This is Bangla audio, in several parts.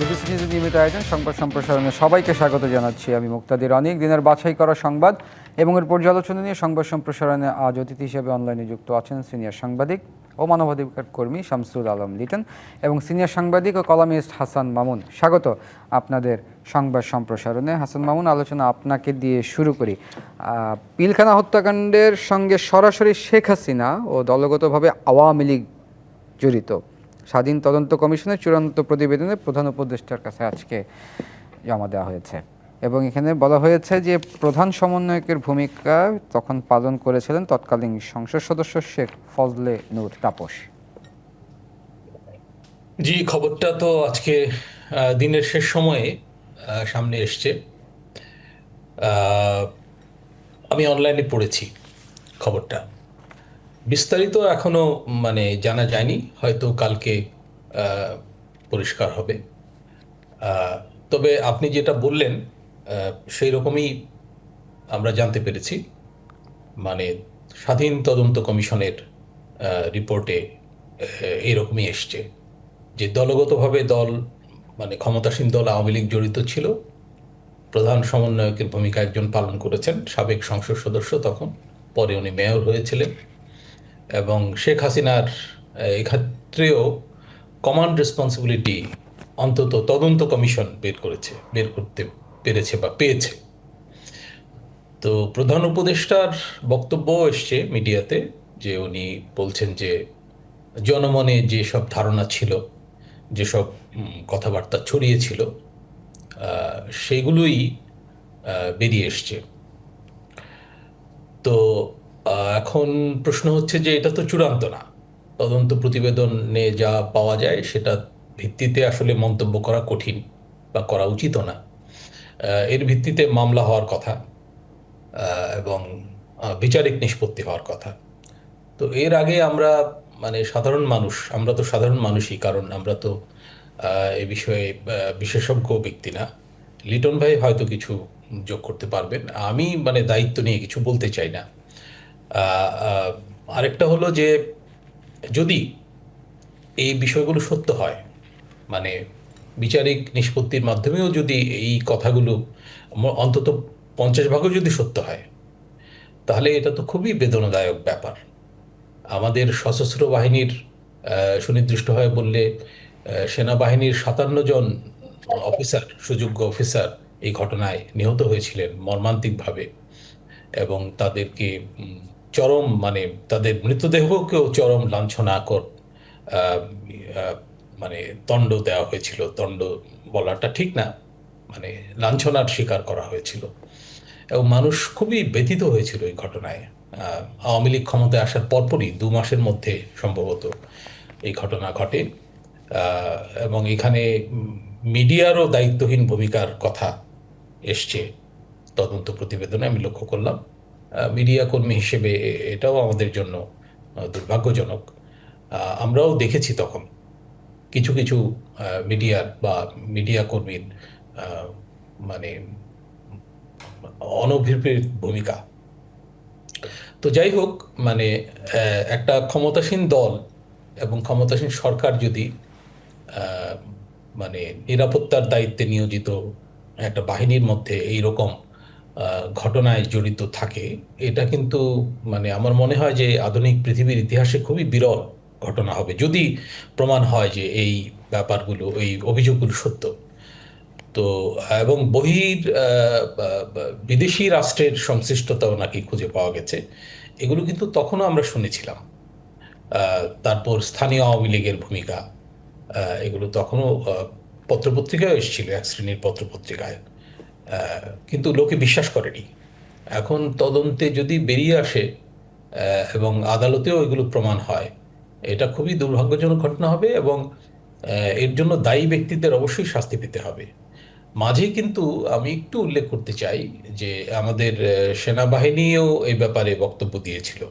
বিবিসি নিউজের নিয়মিত আয়োজন, সংবাদ সম্প্রসারণে সবাইকে স্বাগত জানাচ্ছি আমি মুক্তাদির। অনেক দিনের বাছাই করা সংবাদ এবং এর পর্যালোচনা নিয়ে সংবাদ সম্প্রসারণে আজ অতিথি হিসেবে অনলাইনে যুক্ত আছেন সিনিয়র সাংবাদিক ও মানবাধিকার কর্মী শামসুল আলম লিটন এবং সিনিয়র সাংবাদিক ও কলামিস্ট হাসান মামুন। স্বাগত আপনাদের সংবাদ সম্প্রসারণে। হাসান মামুন, আলোচনা আপনাকে দিয়ে শুরু করি। পিলখানা হত্যাকাণ্ডের সঙ্গে সরাসরি শেখ হাসিনা ও দলগতভাবে আওয়ামী লীগ জড়িত। স্বাধীন তদন্ত কমিশনের চূড়ান্ত প্রতিবেদনে প্রধান উপদেষ্টার কাছে আজকে জমা দেওয়া হয়েছে। এবং এখানে বলা হয়েছে যে, প্রধান সমন্বয়কের ভূমিকা তখন পালন করেছিলেন তৎকালীন সংসদ সদস্য শেখ ফজলে নূর তাপস। জি, খবরটা তো আজকে দিনের শেষ সময়ে সামনে এসছে। আমি অনলাইনে পড়েছি খবরটা। বিস্তারিত এখনও মানে জানা যায়নি। হয়তো কালকে পরিষ্কার হবে। তবে আপনি যেটা বললেন সেই রকমই আমরা জানতে পেরেছি। মানে স্বাধীন তদন্ত কমিশনের রিপোর্টে এরকমই এসছে। যে দলগতভাবে দল মানে ক্ষমতাসীন দল আওয়ামী লীগ জড়িত ছিল, প্রধান সমন্বয়কের ভূমিকা একজন পালন করেছেন, সাবেক সংসদ সদস্য তখন, পরে উনি মেয়র হয়েছিলেন। এবং শেখ হাসিনার এক্ষেত্রেও কমান্ড রেসপন্সিবিলিটি অন্তত তদন্ত কমিশন বের করেছে, বের করতে পেরেছে বা পেয়েছে। তো প্রধান উপদেষ্টার বক্তব্য এসছে মিডিয়াতে যে উনি বলছেন যে জনমনে যেসব ধারণা ছিল, যেসব কথাবার্তা ছড়িয়েছিল সেগুলোই বেরিয়ে এসছে। তো এখন প্রশ্ন হচ্ছে যে এটা তো চূড়ান্ত না। তদন্ত প্রতিবেদনে যা পাওয়া যায় সেটা ভিত্তিতে আসলে মন্তব্য করা কঠিন বা করা উচিতও না। এর ভিত্তিতে মামলা হওয়ার কথা এবং বিচারিক নিষ্পত্তি হওয়ার কথা। তো এর আগে আমরা মানে সাধারণ মানুষ, আমরা তো সাধারণ মানুষই, কারণ আমরা তো এ বিষয়ে বিশেষজ্ঞ ব্যক্তি না। লিটন ভাই হয়তো কিছু যোগ করতে পারবেন। আমি মানে দায়িত্ব নিয়ে কিছু বলতে চাই না। আরেকটা হলো যে যদি এই বিষয়গুলো সত্য হয় মানে বিচারিক নিষ্পত্তির মাধ্যমেও যদি এই কথাগুলো অন্তত পঞ্চাশ ভাগও যদি সত্য হয়, তাহলে এটা তো খুবই বেদনাদায়ক ব্যাপার। আমাদের সশস্ত্র বাহিনীর সুনির্দিষ্টভাবে বললে সেনাবাহিনীর সাতান্ন জন অফিসার, সুযোগ্য অফিসার এই ঘটনায় নিহত হয়েছিলেন মর্মান্তিকভাবে এবং তাদেরকে চরম মানে তাদের মৃতদেহকেও চরম লাঞ্ছনা কর আহ, আহ, মানে দণ্ড দেওয়া হয়েছিল। দণ্ড বলাটা ঠিক না মানে লাঞ্ছনার শিকার করা হয়েছিল। এবং মানুষ খুবই ব্যথিত হয়েছিল এই ঘটনায়। আওয়ামী লীগ ক্ষমতায় আসার পরপরই দু মাসের মধ্যে সম্ভবত এই ঘটনা ঘটে। এবং এখানে মিডিয়ারও দায়িত্বহীন ভূমিকার কথা এসছে তদন্ত প্রতিবেদনে আমি লক্ষ্য করলাম। মিডিয়া কর্মী হিসেবে এটাও আমাদের জন্য দুর্ভাগ্যজনক। আমরাও দেখেছি তখন কিছু কিছু মিডিয়ার বা মিডিয়া কর্মীর মানে অনভিপ্রেত ভূমিকা। তো যাই হোক মানে একটা ক্ষমতাসীন দল এবং ক্ষমতাসীন সরকার যদি মানে নিরাপত্তার দায়িত্বে নিয়োজিত একটা বাহিনীর মধ্যে এই রকম ঘটনায় জড়িত থাকে। এটা কিন্তু মানে আমার মনে হয় যে আধুনিক পৃথিবীর ইতিহাসে খুবই বিরল ঘটনা হবে। যদি প্রমাণ হয় যে এই ব্যাপারগুলো, এই অভিযোগগুলো সত্য। তো, এবং বহির বিদেশি রাষ্ট্রের সংশ্লিষ্টতাও নাকি খুঁজে পাওয়া গেছে। এগুলো কিন্তু তখনও আমরা শুনেছিলাম। তারপর স্থানীয় আওয়ামী লীগের ভূমিকা এগুলো তখনও পত্রপত্রিকায় এসেছিল, এক শ্রেণির পত্রপত্রিকায়। কিন্তু লোকে বিশ্বাস করেনি। এখন তদন্তে যদি বেরিয়ে আসে এবং আদালতেও এগুলো প্রমাণ হয়, এটা খুবই দুর্ভাগ্যজনক ঘটনা হবে এবং এর জন্য দায়ী ব্যক্তিদের অবশ্যই শাস্তি পেতে হবে। মাঝে কিন্তু আমি একটু উল্লেখ করতে চাই যে আমাদের সেনাবাহিনীও এই ব্যাপারে বক্তব্য দিয়েছিল।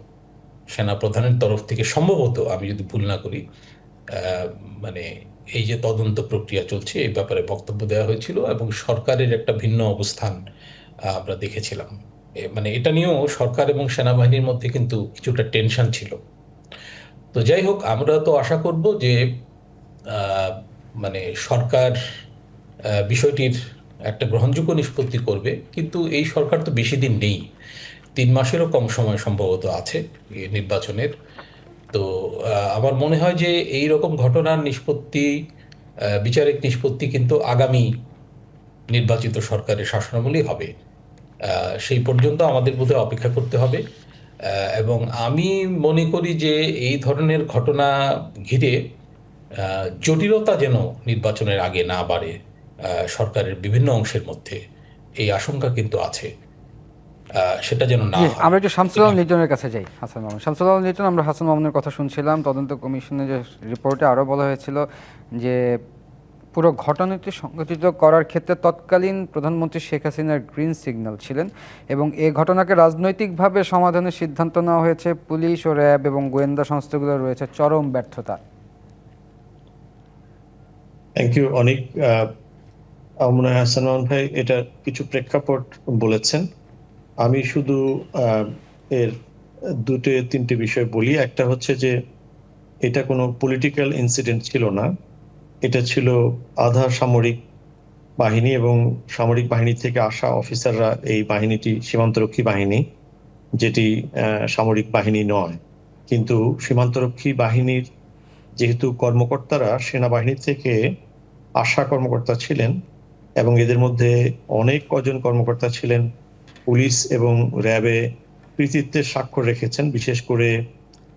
সেনা প্রধানের তরফ থেকে সম্ভবত আমি যদি ভুল না করি মানে এই যে তদন্ত প্রক্রিয়া চলছে, এই ব্যাপারে বক্তব্য দেওয়া হয়েছিল এবং সরকারের একটা ভিন্ন অবস্থান আমরা দেখেছিলাম। মানে এটা নিয়েও সরকার এবং সেনাবাহিনীর মধ্যে কিন্তু কিছুটা টেনশন ছিল। তো যাই হোক, আমরা তো আশা করব যে মানে সরকার বিষয়টির একটা গ্রহণযোগ্য নিষ্পত্তি করবে, কিন্তু এই সরকার তো বেশি দিন নেই। তিন মাসেরও কম সময় সম্ভবত আছে নির্বাচনের। তো আমার মনে হয় যে এই রকম ঘটনার নিষ্পত্তি বিচারিক নিষ্পত্তি কিন্তু আগামী নির্বাচিত সরকারের শাসনামলেই হবে। সেই পর্যন্ত আমাদের বোধহয় অপেক্ষা করতে হবে। এবং আমি মনে করি যে এই ধরনের ঘটনা ঘিরে জটিলতা যেন নির্বাচনের আগে না বাড়ে সরকারের বিভিন্ন অংশের মধ্যে, এই আশঙ্কা কিন্তু আছে। সেটা যেন না আমরা একটু শামসুল আলম লিটনের কাছে যাই হাসান মামুন। শামসুল আলম লিটন আমরা হাসান মামুনের কথা শুনছিলাম। তদন্ত কমিশনের যে রিপোর্টে আরও বলা হয়েছিল যে পুরো ঘটনাটি সংগঠিত করার ক্ষেত্রে তৎকালীন প্রধানমন্ত্রী শেখ হাসিনার গ্রিন সিগন্যাল ছিলেন এবং এই ঘটনাকে রাজনৈতিকভাবে সমাধানের সিদ্ধান্ত নেওয়া হয়েছে। পুলিশ ও র্যাব এবং গোয়েন্দা সংস্থাগুলো রয়েছে। চরম ব্যর্থতা। থ্যাংক ইউ অনেক। মনে হয় হাসান ভাই এটা কিছু প্রেক্ষাপট বলেছেন। আমি শুধু এর দুটো, তিনটে বিষয় বলি। একটা হচ্ছে যে, এটা কোনো পলিটিক্যাল ইনসিডেন্ট ছিল না। এটা ছিল আধা সামরিক বাহিনী এবং সামরিক বাহিনী থেকে আসা অফিসাররা এই বাহিনীটি, সীমান্তরক্ষী বাহিনী, যেটি সামরিক বাহিনী নয়। কিন্তু সীমান্তরক্ষী বাহিনীর যেহেতু কর্মকর্তারা, সেনাবাহিনী থেকে আশা কর্মকর্তা ছিলেন এবং এদের মধ্যে অনেক কজন কর্মকর্তা ছিলেন পুলিশ এবং র্যাবে কৃতিত্বের স্বাক্ষর রেখেছেন। বিশেষ করে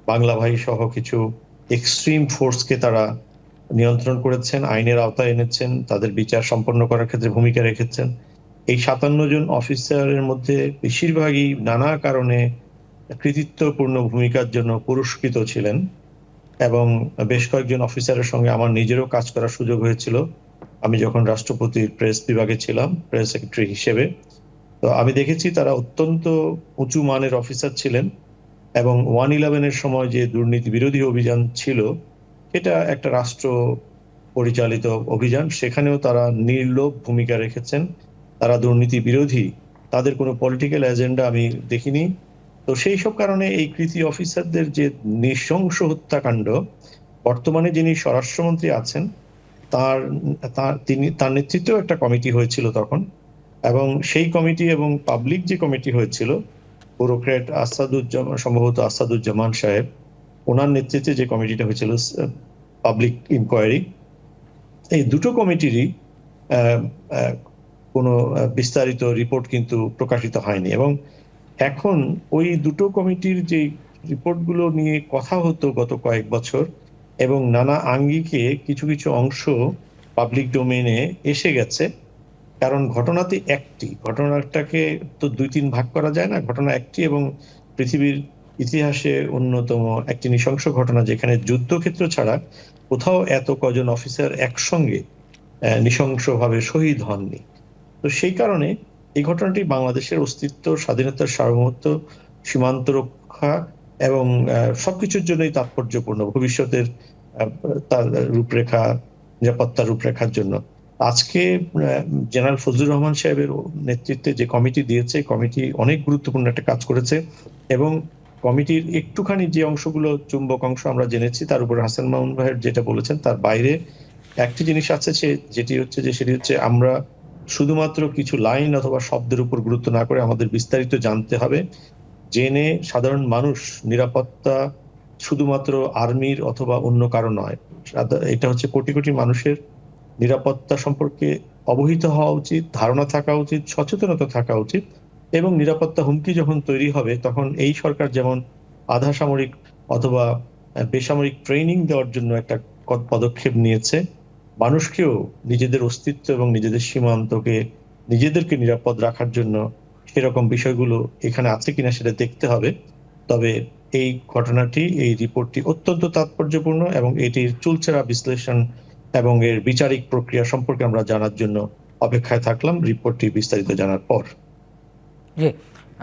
বাংলা ভাই সহ কিছু এক্সট্রিম ফোর্সকে তারা নিয়ন্ত্রণ করেছেন, আইনের আওতায় এনেছেন, তাদের বিচার সম্পন্ন করার ক্ষেত্রে ভূমিকা রেখেছেন। এই সাতান্ন জন অফিসারের মধ্যে বেশিরভাগই নানা কারণে কৃতিত্বপূর্ণ ভূমিকার জন্য পুরস্কৃত ছিলেন এবং বেশ কয়েকজন অফিসারের সঙ্গে আমার নিজেরও কাজ করার সুযোগ হয়েছিল। আমি যখন রাষ্ট্রপতির প্রেস বিভাগে ছিলাম, প্রেস সেক্রেটারি হিসেবে। তো আমি দেখেছি তারা অত্যন্ত উঁচু মানের অফিসার ছিলেন এবং ওয়ান ইলেভেনের সময় যে দুর্নীতি বিরোধী অভিযান ছিল, এটা একটা রাষ্ট্র পরিচালিত অভিযান। সেখানেও তারা নির্লোভ ভূমিকা রেখেছেন। তারা দুর্নীতি বিরোধী, তাদের কোনো পলিটিক্যাল এজেন্ডা আমি দেখিনি। তো সেই সব কারণে এই কৃতি অফিসারদের যে নৃশংস হত্যাকাণ্ড, বর্তমানে যিনি স্বরাষ্ট্রমন্ত্রী আছেন, তার তার, তিনি, তার নেতৃত্বেও একটা কমিটি হয়েছিল তখন। এবং সেই কমিটি এবং পাবলিক যে কমিটি হয়েছিল ব্যুরোক্রেট আসাদুজ্জামান, সম্ভবত আসাদুজ্জামান সাহেব, ওনার নেতৃত্বে যে কমিটিটা হয়েছিল পাবলিক ইনকোয়ারি এই দুটো কমিটিরই কোনো বিস্তারিত রিপোর্ট কিন্তু প্রকাশিত হয়নি এবং এখন ওই দুটো কমিটির যে রিপোর্টগুলো নিয়ে কথা হতো গত কয়েক বছর এবং নানা আঙ্গিকে কিছু কিছু অংশ পাবলিক ডোমেনে এসে গেছে কারণ ঘটনাতে একটি। ঘটনাটাকে তো দুই তিন ভাগ করা যায় না। ঘটনা একটি এবং পৃথিবীর ইতিহাসে অন্যতম একটি নৃশংস ঘটনা যেখানে যুদ্ধক্ষেত্র ছাড়া কোথাও এত কজন অফিসার একসঙ্গে নৃশংসভাবে শহীদ হননি। তো সেই কারণে এই ঘটনাটি বাংলাদেশের অস্তিত্ব, স্বাধীনতার সার্বভৌমত্ব, সীমান্ত রক্ষা এবং সবকিছুর জন্যই তাৎপর্যপূর্ণ ভবিষ্যতের তার রূপরেখা, নিরাপত্তার রূপরেখার জন্য। আজকে জেনারেল ফজলুর রহমান সাহেবের নেতৃত্বে যে কমিটি দিয়েছে, কমিটি অনেক গুরুত্বপূর্ণ একটা কাজ করেছে এবং কমিটির একটুখানি যে অংশগুলো চুম্বক অংশ আমরা জেনেছি, তার উপর হাসান মামুন ভাইয়ের যেটা বলেছেন, তার বাইরে একটি জিনিস আছে সে, যেটি হচ্ছে যে সেটি হচ্ছে আমরা শুধুমাত্র কিছু লাইন অথবা শব্দের উপর গুরুত্ব না করে আমাদের বিস্তারিত জানতে হবে। জেনে সাধারণ মানুষ নিরাপত্তা শুধুমাত্র আর্মির অথবা অন্য কারও নয়। এটা হচ্ছে কোটি কোটি মানুষের নিরাপত্তা সম্পর্কে অবহিত হওয়া উচিত, ধারণা থাকা উচিত, সচেতনতা থাকা উচিত এবং নিরাপত্তা হুমকি যখন তৈরি হবে, তখন এই সরকার যেমন আধা সামরিক অথবা বেসামরিক ট্রেনিং দেওয়ার জন্য একটা পদক্ষেপ নিয়েছে, মানুষকেও নিজেদের অস্তিত্ব এবং নিজেদের সীমান্তকে, নিজেদেরকে নিরাপদ রাখার জন্য সেরকম বিষয়গুলো এখানে আছে কিনা সেটা দেখতে হবে। তবে এই ঘটনাটি, এই রিপোর্টটি অত্যন্ত তাৎপর্যপূর্ণ এবং এটির চুলচেরা বিশ্লেষণ এবং এর বিচারিক প্রক্রিয়া সম্পর্কে আমরা জানার জন্য অপেক্ষায় থাকলাম। রিপোর্টটি বিস্তারিত জানার পর। জি,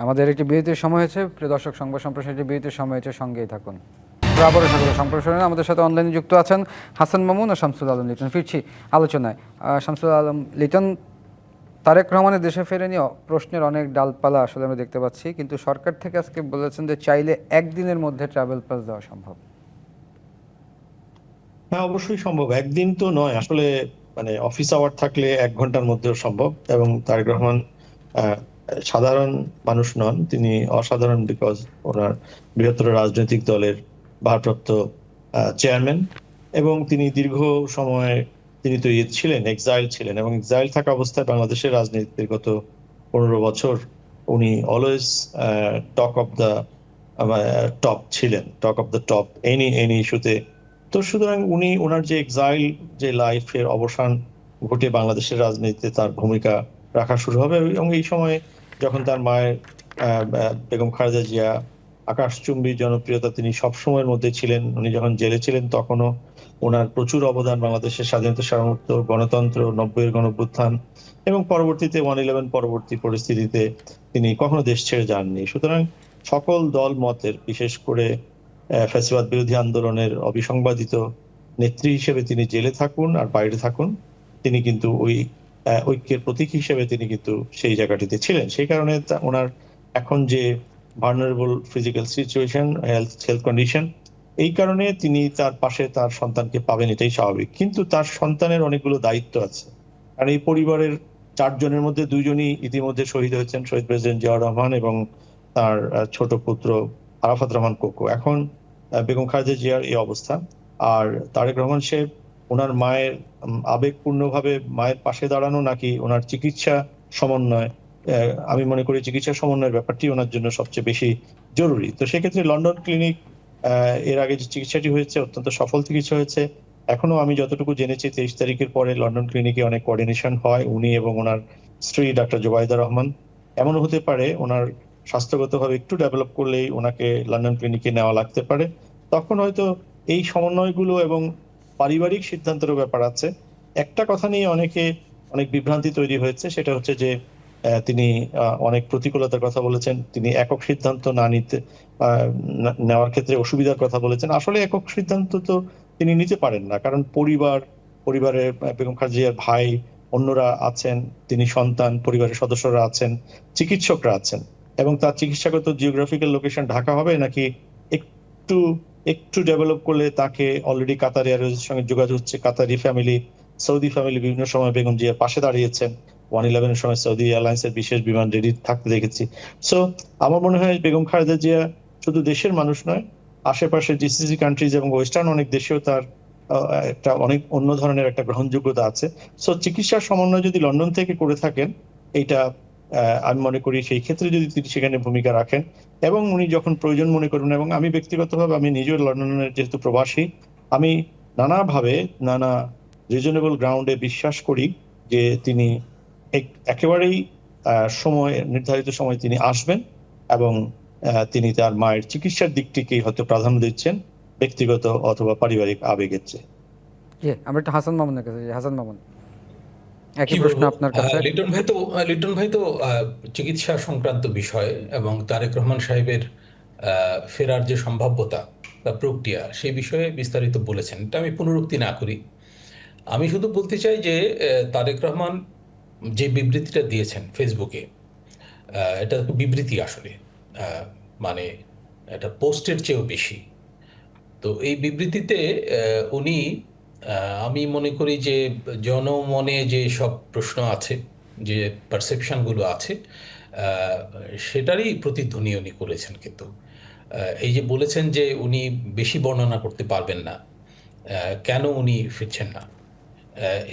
আমাদের একটি বিরতির সময় হয়েছে। প্রিয় দর্শক, সংবাদ সম্প্রসারণের বিরতির সময় হয়েছে, সঙ্গেই থাকুন। সম্প্রসারণে আমাদের সাথে অনলাইনে যুক্ত আছেন হাসান মামুন ও শামসুল আলম লিটন। ফিরছি আলোচনায়। শামসুল আলম লিটন, তারেক রহমানের দেশে ফেরে নিয়ে প্রশ্নের অনেক ডালপালা আসলে আমরা দেখতে পাচ্ছি। কিন্তু সরকার থেকে আজকে বলেছেন যে চাইলে একদিনের মধ্যে ট্রাভেল পাস দেওয়া সম্ভব। হ্যাঁ অবশ্যই সম্ভব। একদিন তো নয়। আসলে মানে অফিস আওয়ার থাকলে এক ঘণ্টার মধ্যেও সম্ভব এবং তারেক রহমান সাধারণ মানুষ নন। তিনি অসাধারণ বিকজ ওনার বৃহত্তর রাজনৈতিক দলের ভারপ্রাপ্ত চেয়ারম্যান এবং তিনি দীর্ঘ সময় তিনি তো ইয়ে ছিলেন এক্সাইল ছিলেন এবং এক্সাইল থাকা অবস্থায় বাংলাদেশের রাজনীতিতে গত পনেরো বছর উনি always talk of the top ছিলেন talk of the top any any ইস্যুতে তো সুতরাং উনি ওনার যে এক্সাইল যে লাইফের অবসান ঘটে বাংলাদেশের রাজনীতিতে তার ভূমিকা রাখা শুরু হবে এবং এই সময় যখন তার মায়ের বেগম খালেদা জিয়া আকাশচুম্বী জনপ্রিয়তা তিনি সব সময়ের মধ্যে ছিলেন, উনি যখন জেলে ছিলেন তখনও ওনার প্রচুর অবদান বাংলাদেশের স্বাধীনতা সার্বভৌমত্ব গণতন্ত্র, নব্বইয়ের গণঅভ্যুত্থান এবং পরবর্তীতে ওয়ান ইলেভেন পরবর্তী পরিস্থিতিতে তিনি কখনো দেশ ছেড়ে যাননি। সুতরাং সকল দল মতের, বিশেষ করে ফ্যাসিবাদ বিরোধী আন্দোলনের অবিসংবাদিত নেত্রী হিসেবে তিনি জেলে থাকুন আর বাইরে থাকুন। তিনি কিন্তু ওই ঐক্যের প্রতীক হিসেবে তিনি কিন্তু সেই জায়গাটিতে ছিলেন। সেই কারণে ওনার এখন যে vulnerable physical situation health health condition এই কারণে তিনি তার পাশে তার সন্তানকে পাবেন এটাই স্বাভাবিক। কিন্তু তার সন্তানের অনেকগুলো দায়িত্ব আছে। কারণ এই পরিবারের চারজনের মধ্যে দুইজনই ইতিমধ্যে শহীদ হয়েছেন, শহীদ প্রেসিডেন্ট জিয়াউর রহমান এবং তার ছোট পুত্র আরাফাত রহমান কোকো। এখন বেগম খালেদা জিয়ার এই অবস্থা। আর তারেক রহমান সাহেব, ওনার মায়ের আবেগপূর্ণভাবে মায়ের পাশে দাঁড়ানো নাকি ওনার চিকিৎসা সমন্বয় আমি মনে করি চিকিৎসা সমন্বয়ের ব্যাপারটি ওনার জন্য সবচেয়ে বেশি জরুরি। তো সেক্ষেত্রে লন্ডন ক্লিনিক এর আগে যে চিকিৎসাটি হয়েছে, অত্যন্ত সফল চিকিৎসা হয়েছে। এখনও আমি যতটুকু জেনেছি, তেইশ তারিখের পরে লন্ডন ক্লিনিকে অনেক কোঅর্ডিনেশন হয় উনি এবং ওনার স্ত্রী ডাক্তার জোবাইদা রহমান। এমনও হতে পারে ওনার স্বাস্থ্যগতভাবে একটু ডেভেলপ করলেই ওনাকে লন্ডন ক্লিনিকে নেওয়া লাগতে পারে। তখন হয়তো এই সমন্বয়গুলো এবং পারিবারিক সিদ্ধান্তেরও ব্যাপার আছে। একটা কথা নিয়ে অনেকে অনেক বিভ্রান্তি তৈরি হয়েছে, সেটা হচ্ছে যে তিনি অনেক প্রতিকূলতার কথা বলেছেন, তিনি একক সিদ্ধান্ত না নিতে নেওয়ার ক্ষেত্রে অসুবিধার কথা বলেছেন। আসলে একক সিদ্ধান্ত তো তিনি নিতে পারেন না, কারণ পরিবার, পরিবারের বেগম খালেদা ভাই, অন্যরা আছেন, তিনি সন্তান, পরিবারের সদস্যরা আছেন, চিকিৎসকরা আছেন। এবং তার চিকিৎসাগত জিওগ্রাফিক্যাল লোকেশন ঢাকা হবে নাকি একটু একটু ডেভেলপ করলে তাকে অলরেডি কাতার এয়ারওয়েজের সঙ্গে যোগাযোগ হচ্ছে কাতারি ফ্যামিলি সৌদি ফ্যামিলি বিভিন্ন সময় বেগম জিয়ার পাশে দাঁড়িয়েছেন ওয়ান ইলেভেনের সময় সৌদি এয়ারলাইন্সের বিশেষ বিমান রেডি থাকতে দেখেছি। সো আমার মনে হয় বেগম খালেদা জিয়া শুধু দেশের মানুষ নয় আশেপাশে জিসিসি কান্ট্রিজ এবং ওয়েস্টার্ন অনেক দেশেও তার একটা অনেক অন্য ধরনের একটা গ্রহণযোগ্যতা আছে। সো চিকিৎসার সমন্বয় যদি লন্ডন থেকে করে থাকেন আহ, আমি মনে করি সেই ক্ষেত্রে যদি তিনি সেখানে ভূমিকা রাখেন, এবং উনি যখন প্রয়োজন মনে করবেন এবং আমি ব্যক্তিগতভাবে আমি নিজেও লন্ডনের যেহেতু প্রবাসী, আমি নানাভাবে নানা রিজনেবল গ্রাউন্ডে বিশ্বাস করি যে তিনি এক- একেবারেই সময়, নির্ধারিত সময় তিনি আসবেন, এবং তিনি তার মায়ের চিকিৎসার দিকটিকেই হয়তো প্রাধান্য দিচ্ছেন, ব্যক্তিগত অথবা পারিবারিক আবেগের চেয়ে। আমরা হাসান মামুনের কাছে হাসান মামুন। একই প্রশ্ন আপনার কাছে। লিটন ভাই তো লিটন ভাই তো চিকিৎসা সংক্রান্ত বিষয় এবং তারেক রহমান সাহেবের ফেরার যে সম্ভাব্যতা বা প্রক্রিয়া সেই বিষয়ে বিস্তারিত বলেছেন। এটা আমি পুনরুক্তি না করি। আমি শুধু বলতে চাই যে তারেক রহমান যে বিবৃতিটা দিয়েছেন ফেসবুকে এটা বিবৃতি আসলে আহ, মানে এটা পোস্টের চেয়েও বেশি। তো এই বিবৃতিতে উনি আমি মনে করি যে জনমনে যে সব প্রশ্ন আছে, যে পারসেপশনগুলো আছে সেটারই প্রতিধ্বনি উনি করেছেন কিন্তু। এই যে বলেছেন যে উনি বেশি বর্ণনা করতে পারবেন না কেন উনি ফিরছেন না?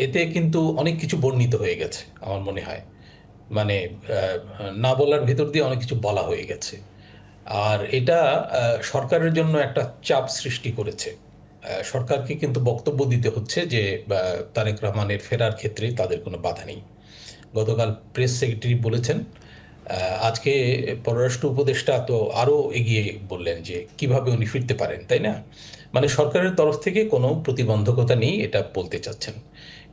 এতে কিন্তু অনেক কিছু বর্ণিত হয়ে গেছে আমার মনে হয়। মানে না বলার ভেতর দিয়ে অনেক কিছু বলা হয়ে গেছে। আর এটা সরকারের জন্য একটা চাপ সৃষ্টি করেছে। সরকারকে কিন্তু বক্তব্য দিতে হচ্ছে যে তারেক রহমানের ফেরার ক্ষেত্রে তাদের কোনো বাধা নেই। গতকাল প্রেস সেক্রেটারি বলেছেন আজকে পররাষ্ট্র উপদেষ্টা তো আরও এগিয়ে বললেন যে, কীভাবে উনি ফিরতে পারেন, তাই না? মানে সরকারের তরফ থেকে কোনো প্রতিবন্ধকতা নেই, এটা বলতে চাচ্ছেন।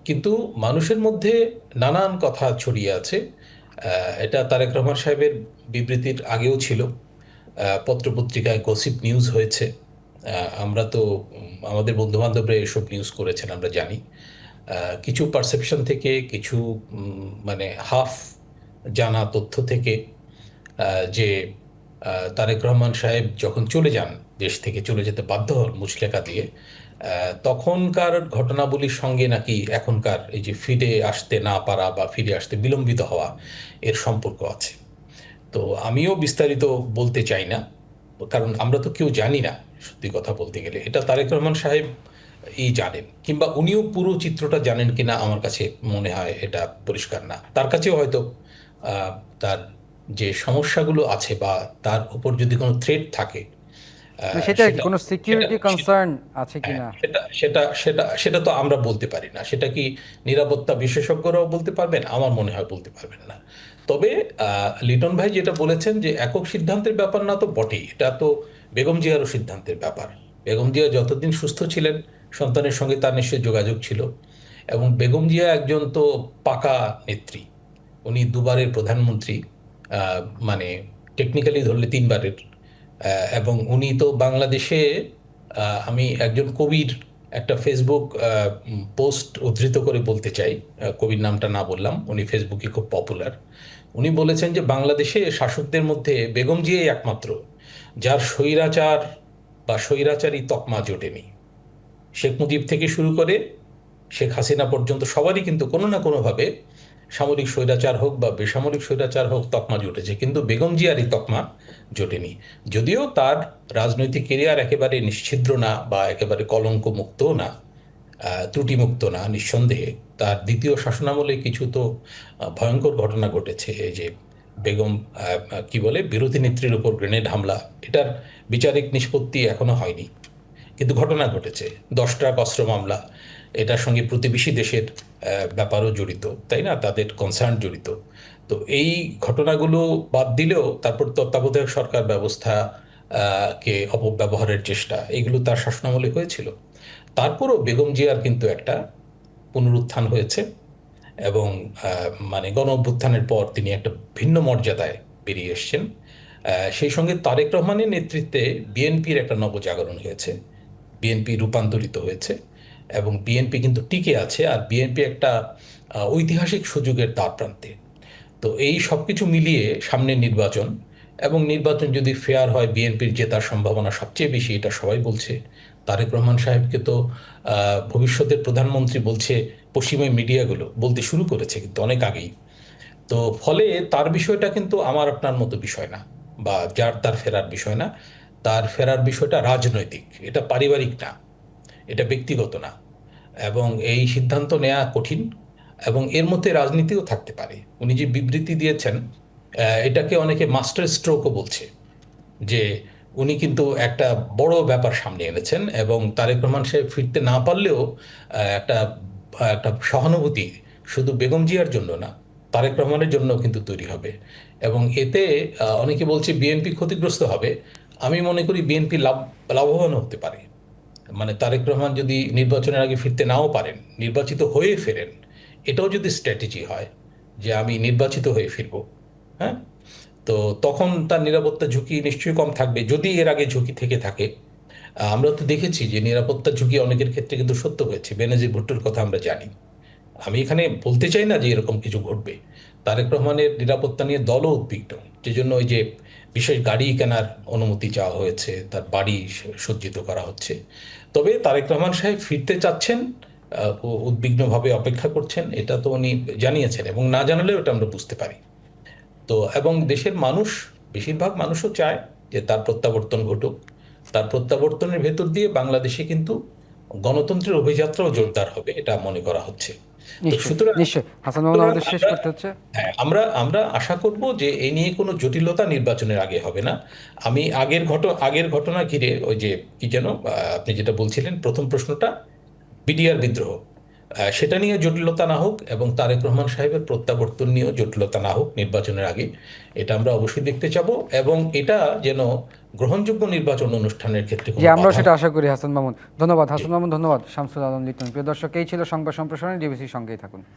কিন্তু মানুষের মধ্যে নানান কথা ছড়িয়ে আছে। এটা তারেক রহমান সাহেবের বিবৃতির আগেও ছিল। পত্রপত্রিকায় গসিপ নিউজ হয়েছে। আমরা তো আমাদের বন্ধুবান্ধবরা এসব নিউজ করেছেন, আমরা জানি। কিছু পারসেপশন থেকে, কিছু মানে হাফ জানা তথ্য থেকে যে তারেক রহমান সাহেব যখন চলে যান দেশ থেকে, চলে যেতে বাধ্য হন মুচলেকা দিয়ে তখনকার ঘটনাবলীর সঙ্গে নাকি এখনকার এই যে ফিরে আসতে না পারা বা ফিরে আসতে বিলম্বিত হওয়া এর সম্পর্ক আছে। তো আমিও বিস্তারিত বলতে চাই না, কারণ আমরা তো কেউ জানি না। সত্যি কথা বলতে গেলে। এটা তারেক রহমান সাহেব ই জানেন কিংবা উনিও পুরো চিত্রটা জানেন কিনা আমার কাছে মনে হয় এটা পরিষ্কার না। তার কাছেও হয়তো তার যে সমস্যাগুলো আছে বা তার উপর যদি কোনো থ্রেট থাকে সেটা সেটা- কোনো সিকিউরিটি সেটা- কনসার্ন আছে হ্যাঁ, কিনা? সেটা সেটা সেটা সেটা তো আমরা বলতে পারি না। সেটা কি নিরাপত্তা বিশেষজ্ঞরাও বলতে পারবেন? আমার মনে হয় বলতে পারবেন না। তবে আহ, লিটন ভাই যেটা বলেছেন যে একক সিদ্ধান্তের ব্যাপার না তো বটেই। এটা তো বেগম জিয়ারও সিদ্ধান্তের ব্যাপার। বেগম জিয়া যতদিন সুস্থ ছিলেন, সন্তানের সঙ্গে তার নিশ্চয়ই যোগাযোগ ছিল এবং বেগম জিয়া একজন তো পাকা নেত্রী। উনি দুবারের প্রধানমন্ত্রী মানে টেকনিক্যালি ধরলে তিনবারের এবং উনি তো বাংলাদেশে আমি একজন কবির একটা ফেসবুক পোস্ট উদ্ধৃত করে বলতে চাই কবির নামটা না বললাম, উনি ফেসবুকে খুব পপুলার উনি বলেছেন যে বাংলাদেশে শাসকদের মধ্যে বেগম জিয়াই একমাত্র যার স্বৈরাচার বা স্বৈরাচারী তকমা জোটেনি। শেখ মুজিব থেকে শুরু করে শেখ হাসিনা পর্যন্ত সবারই কিন্তু কোনো না কোনোভাবে সামরিক স্বৈরাচার হোক বা বেসামরিক স্বৈরাচার হোক তকমা জুটেছে, কিন্তু বেগম জিয়ারই তকমা জোটেনি। যদিও তার রাজনৈতিক কেরিয়ার একেবারে নিশ্ছিদ্র না বা একেবারে কলঙ্ক মুক্তও না ত্রুটিমুক্ত না, নিঃসন্দেহে। তার দ্বিতীয় শাসনামলে কিছু তো ভয়ঙ্কর ঘটনা ঘটেছে যে বেগম কি বলে, বিরোধী নেত্রীর উপর গ্রেনেড হামলা। এটার বিচারিক নিষ্পত্তি এখনও হয়নি। কিন্তু ঘটনা ঘটেছে। দশ ট্রাক অস্ত্র মামলা। এটার সঙ্গে প্রতিবেশী দেশের ব্যাপারও জড়িত, তাই না? তাদের কনসার্ন জড়িত। তো এই ঘটনাগুলো বাদ দিলেও তারপর তত্ত্বাবধায়ক সরকার ব্যবস্থা কে অপব্যবহারের চেষ্টা, এগুলো তার শাসনামলে হয়েছিল। তারপরও বেগম জিয়ার কিন্তু একটা পুনরুত্থান হয়েছে। এবং মানে গণ অভ্যুত্থানের পর তিনি একটা ভিন্ন মর্যাদায় বেরিয়ে এসছেন। সেই সঙ্গে তারেক রহমানের নেতৃত্বে বিএনপির একটা নবজাগরণ হয়েছে। বিএনপি রূপান্তরিত হয়েছে এবং বিএনপি কিন্তু টিকে আছে আর বিএনপি একটা ঐতিহাসিক সুযোগের দ্বার প্রান্তে তো এই সব কিছু মিলিয়ে সামনের নির্বাচন এবং নির্বাচন যদি ফেয়ার হয়, বিএনপির জেতার সম্ভাবনা সবচেয়ে বেশি, এটা সবাই বলছে। তারেক রহমান সাহেবকে তো ভবিষ্যতের প্রধানমন্ত্রী বলছে পশ্চিমী মিডিয়াগুলো বলতে শুরু করেছে কিন্তু অনেক আগেই। তো ফলে তার বিষয়টা কিন্তু আমার আপনার মতো বিষয় না বা যার তার ফেরার বিষয় না। তার ফেরার বিষয়টা রাজনৈতিক, এটা পারিবারিক না, এটা ব্যক্তিগত না। এবং এই সিদ্ধান্ত নেওয়া কঠিন এবং এর মধ্যে রাজনীতিও থাকতে পারে। উনি যে বিবৃতি দিয়েছেন এটাকে অনেকে মাস্টার স্ট্রোকও বলছে যে উনি কিন্তু একটা বড় ব্যাপার সামনে এনেছেন এবং তারেক রহমান সাহেব ফিরতে না পারলেও একটা একটা সহানুভূতি শুধু বেগম জিয়ার জন্য না, তারেক রহমানের জন্য কিন্তু তৈরি হবে। এবং এতে অনেকে বলছে বিএনপি ক্ষতিগ্রস্ত হবে। আমি মনে করি বিএনপি লাভ লাভবান হতে পারে। মানে তারেক রহমান যদি নির্বাচনের আগে ফিরতে নাও পারেন, নির্বাচিত হয়ে ফেরেন, এটাও যদি স্ট্র্যাটেজি হয় যে আমি নির্বাচিত হয়ে ফিরবো হ্যাঁ? তো তখন তার নিরাপত্তা ঝুঁকি নিশ্চয়ই কম থাকবে। যদি এর আগে ঝুঁকি থেকে থাকে আমরা তো দেখেছি যে নিরাপত্তা ঝুঁকি অনেকের ক্ষেত্রে কিন্তু সত্য হয়েছে। বেনজির ভুট্টোর কথা আমরা জানি। আমি এখানে বলতে চাই না যে এরকম কিছু ঘটবে। তারেক রহমানের নিরাপত্তা নিয়ে দলও উদ্বিগ্ন। যে জন্য ওই যে বিশেষ গাড়ি কেনার অনুমতি চাওয়া হয়েছে, তার বাড়ি সজ্জিত করা হচ্ছে। তবে তারেক রহমান সাহেব ফিরতে চাচ্ছেন উদ্বিগ্নভাবে অপেক্ষা করছেন, এটা তো উনি জানিয়েছেন এবং না জানালেও এটা আমরা বুঝতে পারি। তো, এবং দেশের মানুষ, বেশিরভাগ মানুষও চায় যে তার প্রত্যাবর্তন ঘটুক। তার প্রত্যাবর্তনের ভেতর দিয়ে বাংলাদেশে কিন্তু গণতন্ত্রের অভিযাত্রাও জোরদার হবে এটা মনে করা হচ্ছে। আমরা- হ্যাঁ আমরা আমরা আশা করব যে এই নিয়ে কোনো জটিলতা নির্বাচনের আগে হবে না। আমি আগের ঘট আগের ঘটনা ঘিরে ওই যে কি যেন আপনি যেটা বলছিলেন প্রথম প্রশ্নটা বিডিআর বিদ্রোহ। সেটা নিয়ে জটিলতা না হোক এবং তারেক রহমান সাহেবের প্রত্যাবর্তন নিয়েও জটিলতা না হোক নির্বাচনের আগে এটা আমরা অবশ্যই দেখতে চাব এবং এটা যেন গ্রহণযোগ্য নির্বাচন অনুষ্ঠানের ক্ষেত্রে আমরা সেটা আশা করি হাসান মামুন। ধন্যবাদ হাসান মামুন ধন্যবাদ শামসুল আলম লিটন। প্রিয় দর্শক এই ছিল সংবাদ সম্প্রসারণ ডিবিসির সঙ্গেই থাকুন।